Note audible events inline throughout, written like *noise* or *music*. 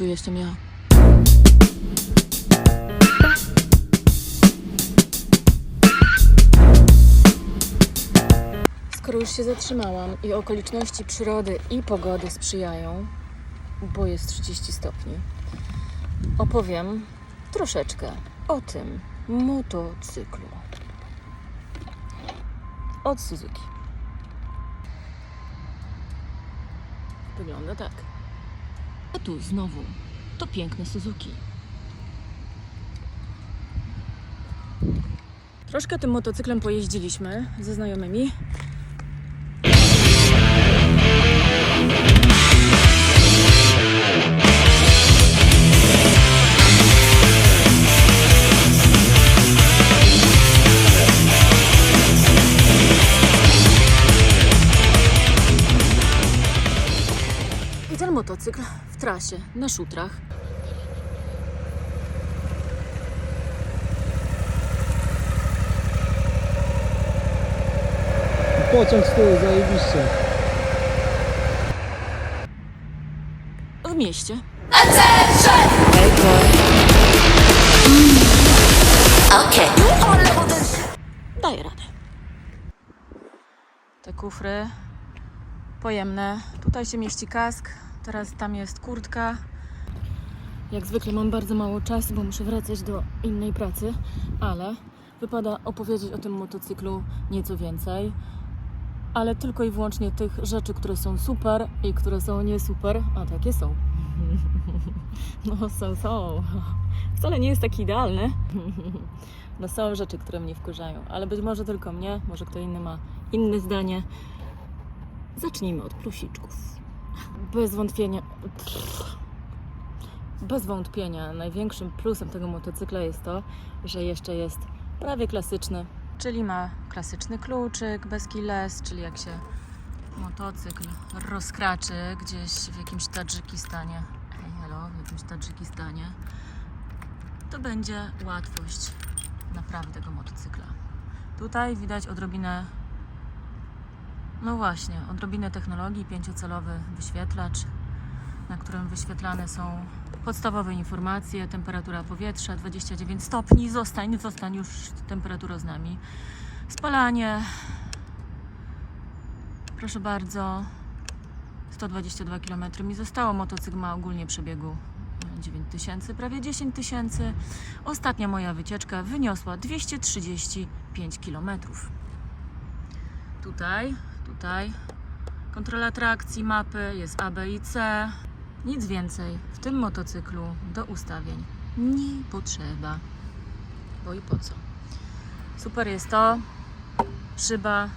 tu jestem ja. Skoro już się zatrzymałam i okoliczności przyrody i pogody sprzyjają, bo jest 30 stopni, opowiem troszeczkę o tym motocyklu. Od Suzuki. Wygląda tak. A tu znowu to piękne Suzuki. Troszkę tym motocyklem pojeździliśmy ze znajomymi. Ten motocykl w trasie, na szutrach. Pociąg z tyłu, zajebiście. W mieście. Daje radę. Te kufry pojemne. Tutaj się mieści kask, teraz tam jest kurtka. Jak zwykle mam bardzo mało czasu, bo muszę wracać do innej pracy, ale wypada opowiedzieć o tym motocyklu nieco więcej. Ale tylko i wyłącznie tych rzeczy, które są super i które są nie super, a takie są. *laughs* No są, są. Wcale nie jest taki idealny. No są rzeczy, które mnie wkurzają, ale być może tylko mnie, może kto inny ma inne zdanie. Zacznijmy od plusiczków. Bez wątpienia. Bez wątpienia największym plusem tego motocykla jest to, że jeszcze jest prawie klasyczny, czyli ma klasyczny kluczyk bez keyless, czyli jak się motocykl rozkraczy gdzieś w jakimś Tadżykistanie, hej hello, w jakimś Tadżykistanie, to będzie łatwość naprawdę tego motocykla. Tutaj widać odrobinę, no właśnie, odrobinę technologii, pięciocelowy wyświetlacz, na którym wyświetlane są podstawowe informacje, temperatura powietrza 29 stopni, zostań, zostań już temperatura z nami. Spalanie, proszę bardzo, 122 km mi zostało, motocykl ma ogólnie przebiegu 9 tysięcy, prawie 10 tysięcy. Ostatnia moja wycieczka wyniosła 235 km. Tutaj, tutaj kontrola trakcji, mapy, jest A, B i C. Nic więcej w tym motocyklu do ustawień nie potrzeba. Bo i po co? Super jest to. Szyba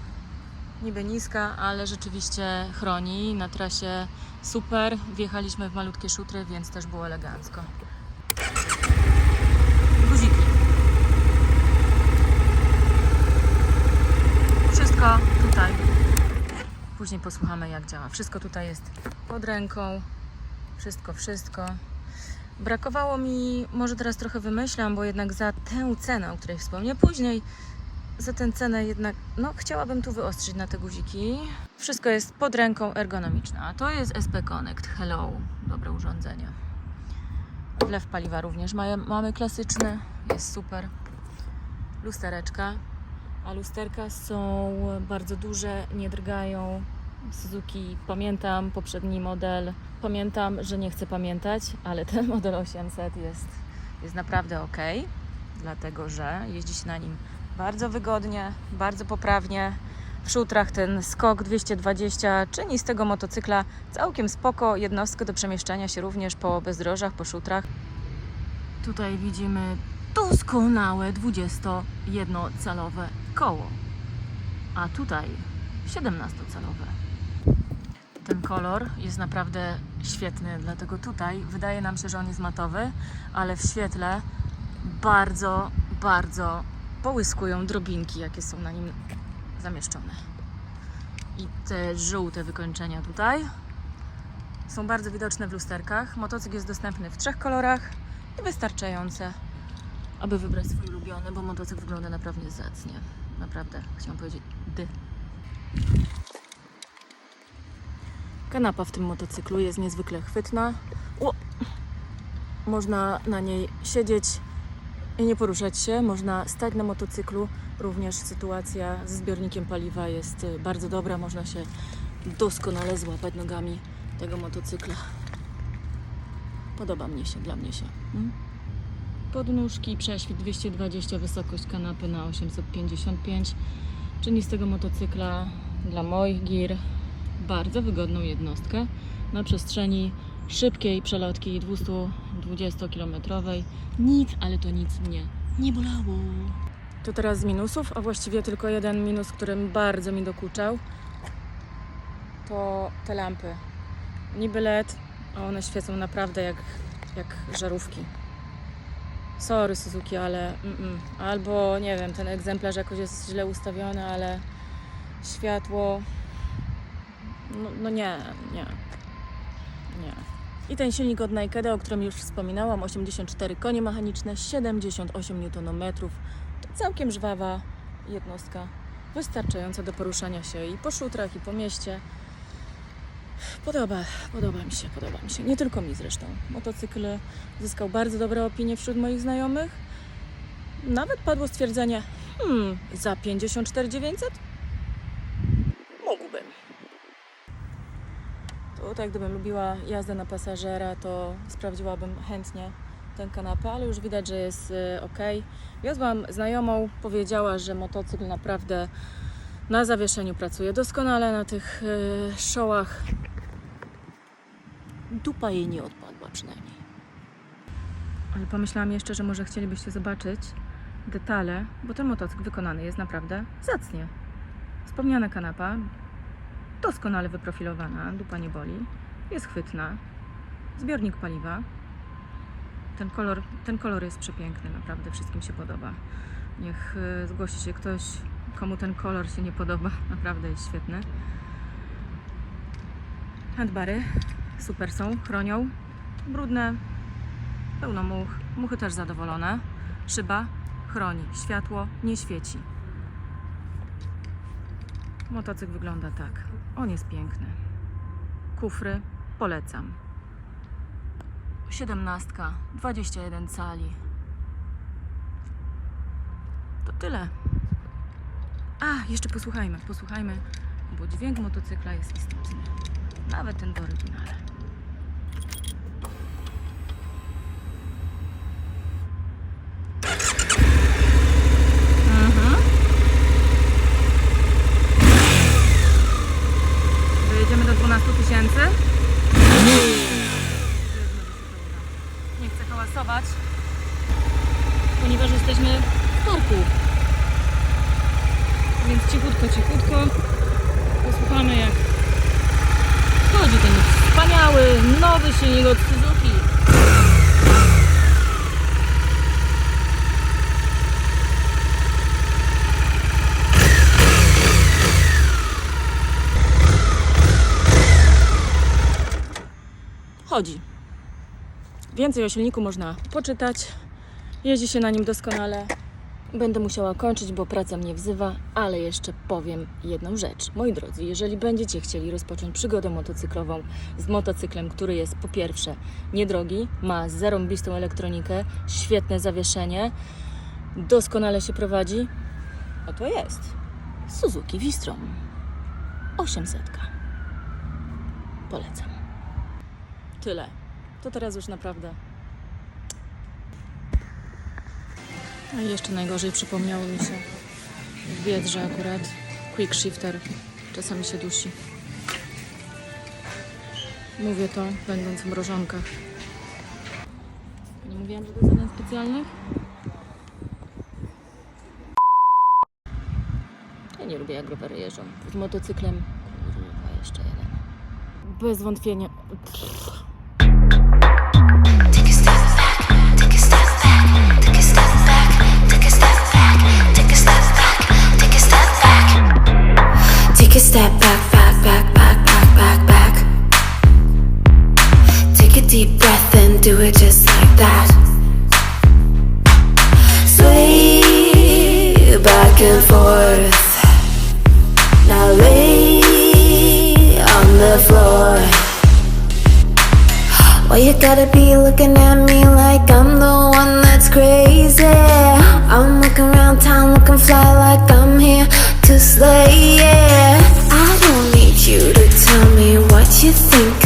niby niska, ale rzeczywiście chroni. Na trasie super. Wjechaliśmy w malutkie szutry, więc też było elegancko. Guziki. Wszystko tutaj. Później posłuchamy jak działa. Wszystko tutaj jest pod ręką. Wszystko, wszystko. Brakowało mi, może teraz trochę wymyślam, bo jednak za tę cenę, o której wspomnę później, za tę cenę jednak, no chciałabym tu wyostrzyć na te guziki. Wszystko jest pod ręką ergonomiczne. A to jest SP Connect. Hello. Dobre urządzenie. Wlew paliwa również mamy klasyczny. Jest super. Lustereczka. A lusterka są bardzo duże, nie drgają. Suzuki, pamiętam poprzedni model. Pamiętam, że nie chcę pamiętać, ale ten model 800 jest, jest naprawdę ok, dlatego że jeździ się na nim bardzo wygodnie, bardzo poprawnie. W szutrach ten skok 220 czyni z tego motocykla całkiem spoko jednostkę do przemieszczania się również po bezdrożach, po szutrach. Tutaj widzimy doskonałe 21-calowe koło, a tutaj 17-calowe. Ten kolor jest naprawdę świetny, dlatego tutaj wydaje nam się, że on jest matowy, ale w świetle bardzo, bardzo połyskują drobinki, jakie są na nim zamieszczone. I te żółte wykończenia tutaj są bardzo widoczne w lusterkach. Motocykl jest dostępny w trzech kolorach i wystarczające, aby wybrać swój ulubiony, bo motocykl wygląda naprawdę zacnie. Naprawdę, chciałam powiedzieć dy. Kanapa w tym motocyklu jest niezwykle chwytna. O! Można na niej siedzieć i nie poruszać się. Można stać na motocyklu. Również sytuacja ze zbiornikiem paliwa jest y, bardzo dobra. Można się doskonale złapać nogami tego motocykla. Podoba mnie się, dla mnie się. Mm? Podnóżki, prześwit 220, wysokość kanapy na 855. Czyni z tego motocykla dla moich gir bardzo wygodną jednostkę na przestrzeni szybkiej przelotki 220-kilometrowej. Nic, ale to nic mnie nie bolało. To teraz z minusów, a właściwie tylko jeden minus, którym bardzo mi dokuczał, to te lampy. Niby LED, a one świecą naprawdę jak, jak żarówki. Sorry Suzuki, ale mm-mm. albo nie wiem, ten egzemplarz jakoś jest źle ustawiony, ale światło no, no nie, nie, nie. I ten silnik od Nakeda, o którym już wspominałam, 84 konie mechaniczne, 78 Nm. Całkiem żwawa jednostka, wystarczająca do poruszania się i po szutrach, i po mieście. Podoba, podoba mi się, podoba mi się. Nie tylko mi zresztą. Motocykl zyskał bardzo dobre opinie wśród moich znajomych. Nawet padło stwierdzenie, hmm, za 54 900? Mógłbym. Tutaj, gdybym lubiła jazdę na pasażera, to sprawdziłabym chętnie tę kanapę, ale już widać, że jest ok. Wiozłam znajomą, powiedziała, że motocykl naprawdę na zawieszeniu pracuje doskonale na tych y, szołach. Dupa jej nie odpadła przynajmniej. Ale pomyślałam jeszcze, że może chcielibyście zobaczyć detale, bo ten motocykl wykonany jest naprawdę zacnie. Wspomniana kanapa, doskonale wyprofilowana, dupa nie boli, jest chwytna, zbiornik paliwa. Ten kolor, ten kolor jest przepiękny, naprawdę wszystkim się podoba. Niech y, zgłosi się ktoś, komu ten kolor się nie podoba, naprawdę jest świetny. Handbary super są, chronią. Brudne, pełno much, muchy też zadowolone. Szyba chroni, światło nie świeci. Motocykl wygląda tak. On jest piękny. Kufry polecam. 17, 21 cali. To tyle. A, jeszcze posłuchajmy, posłuchajmy, bo dźwięk motocykla jest istotny. Nawet ten w oryginale. Mhm. Dojedziemy do 12 tysięcy. Nie chcę hałasować, ponieważ jesteśmy w parku. Więc cichutko, cichutko posłuchamy jak chodzi ten wspaniały, nowy silnik od Suzuki. Chodzi. Więcej o silniku można poczytać. Jeździ się na nim doskonale. Będę musiała kończyć, bo praca mnie wzywa, ale jeszcze powiem jedną rzecz. Moi drodzy, jeżeli będziecie chcieli rozpocząć przygodę motocyklową z motocyklem, który jest po pierwsze niedrogi, ma zarąbistą elektronikę, świetne zawieszenie, doskonale się prowadzi, no to jest Suzuki Vistrom 800. Polecam. Tyle. To teraz już naprawdę A jeszcze najgorzej przypomniało mi się w Biedrze akurat quick shifter czasami się dusi. Mówię to będąc w mrożonkach. Nie mówiłam, że do zadań specjalnych? Ja nie lubię jak rowery jeżdżą. Z motocyklem kurwa jeszcze jeden. Bez wątpienia. Why you gotta be looking at me like I'm the one that's crazy? I'm looking around town looking fly like I'm here to slay, yeah. I don't need you to tell me what you think